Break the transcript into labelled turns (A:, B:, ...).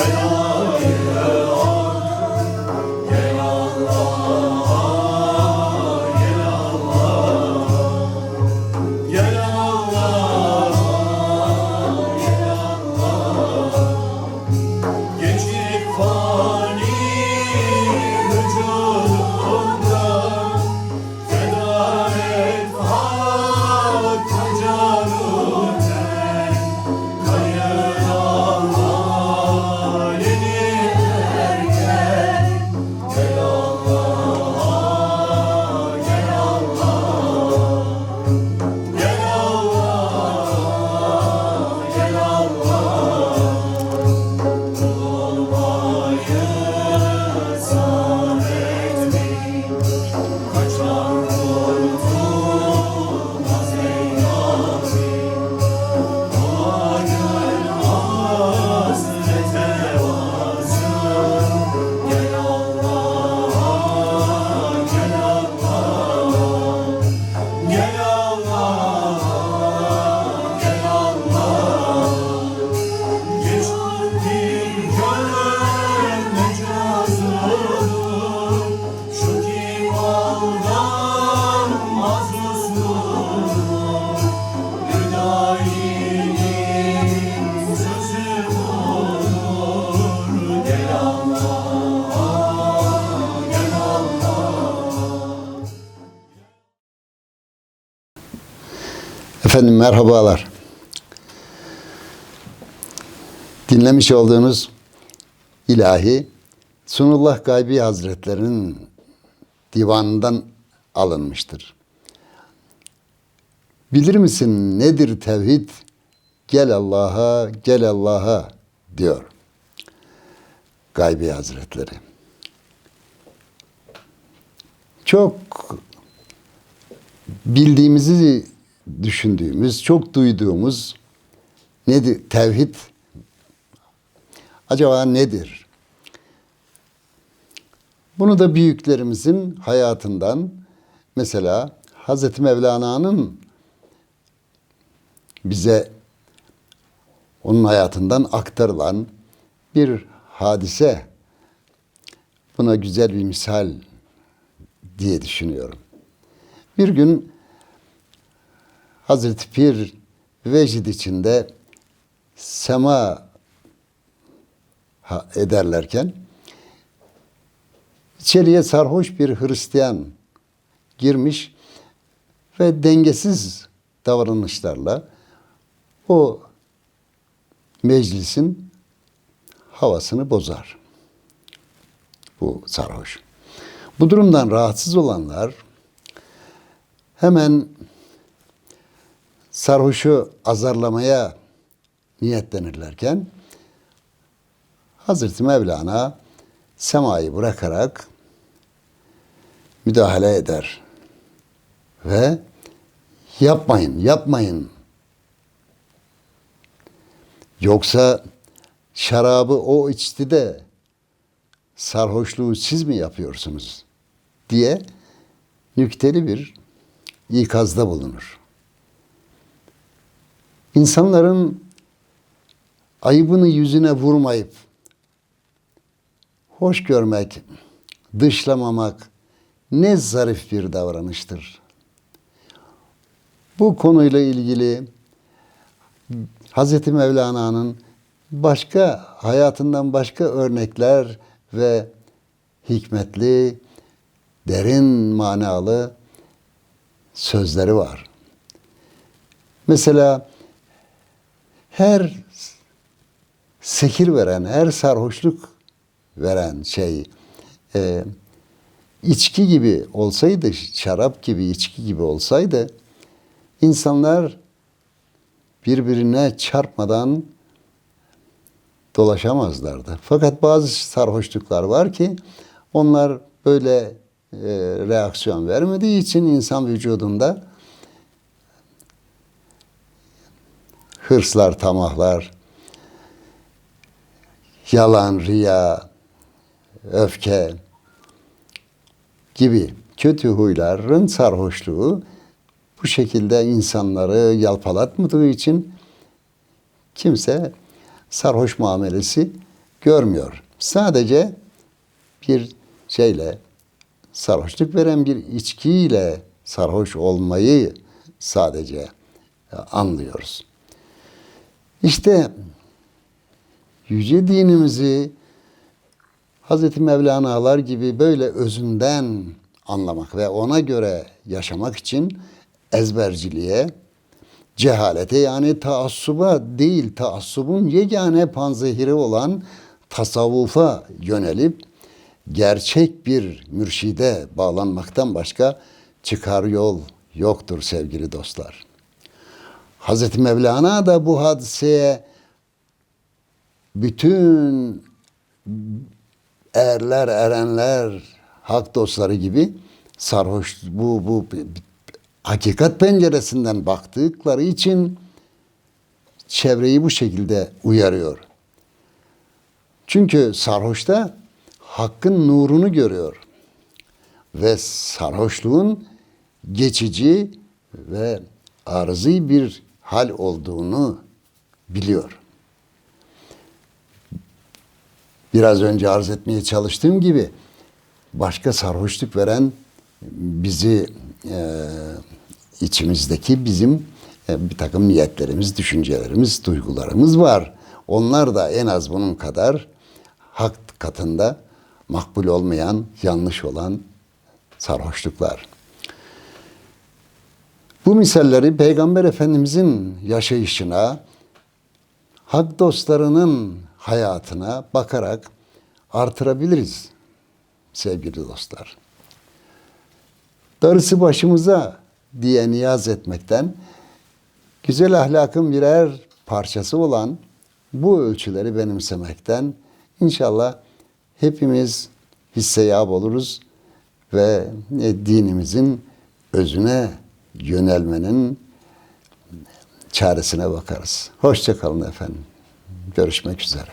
A: Hello. Efendim merhabalar. Dinlemiş olduğunuz ilahi Sunullah Gaybi Hazretlerinin divanından alınmıştır. Bilir misin nedir tevhid? Gel Allah'a, gel Allah'a diyor Gaybi Hazretleri. Çok bildiğimizi düşündüğümüz, çok duyduğumuz nedir? Tevhid acaba nedir? Bunu da büyüklerimizin hayatından mesela Hazreti Mevlana'nın bize onun hayatından aktarılan bir hadise buna güzel bir misal diye düşünüyorum. Bir gün Hazreti Pir vecid içinde sema ederlerken içeriye sarhoş bir Hristiyan girmiş ve dengesiz davranışlarla o meclisin havasını bozar. Bu sarhoş. Bu durumdan rahatsız olanlar hemen sarhoşu azarlamaya niyetlenirlerken Hazreti Mevlana semayı bırakarak müdahale eder ve yapmayın, yapmayın. Yoksa şarabı o içti de sarhoşluğu siz mi yapıyorsunuz diye nükteli bir ikazda bulunur. İnsanların ayıbını yüzüne vurmayıp hoş görmek, dışlamamak ne zarif bir davranıştır. Bu konuyla ilgili Hazreti Mevlana'nın başka hayatından başka örnekler ve hikmetli, derin manalı sözleri var. Mesela her sekir veren, her sarhoşluk veren şey e, içki gibi olsaydı, şarap gibi, içki gibi olsaydı insanlar birbirine çarpmadan dolaşamazlardı. Fakat bazı sarhoşluklar var ki onlar böyle e, reaksiyon vermediği için insan vücudunda hırslar, tamahlar, yalan, riya, öfke gibi kötü huyların sarhoşluğu bu şekilde insanları yalpalatmadığı için kimse sarhoş muamelesi görmüyor. Sadece bir şeyle sarhoşluk veren bir içkiyle sarhoş olmayı sadece anlıyoruz. İşte yüce dinimizi Hazreti Mevlana'lar gibi böyle özünden anlamak ve ona göre yaşamak için ezberciliğe, cehalete yani taassuba değil, taassubun yegane panzehiri olan tasavvufa yönelip gerçek bir mürşide bağlanmaktan başka çıkar yol yoktur sevgili dostlar. Hazreti Mevlana da bu hadiseye bütün erler, erenler, hak dostları gibi sarhoş bu bu hakikat penceresinden baktıkları için çevreyi bu şekilde uyarıyor. Çünkü sarhoşta hakkın nurunu görüyor. Ve sarhoşluğun geçici ve arızi bir hal olduğunu biliyor. Biraz önce arz etmeye çalıştığım gibi başka sarhoşluk veren bizi e, içimizdeki bizim e, bir takım niyetlerimiz, düşüncelerimiz, duygularımız var. Onlar da en az bunun kadar hak katında makbul olmayan, yanlış olan sarhoşluklar. Bu misalleri Peygamber Efendimizin yaşayışına, hak dostlarının hayatına bakarak artırabiliriz sevgili dostlar. Darısı başımıza diye niyaz etmekten güzel ahlakın birer parçası olan bu ölçüleri benimsemekten inşallah hepimiz hisseyab oluruz ve dinimizin özüne yönelmenin çaresine bakarız. Hoşça kalın efendim. Görüşmek üzere.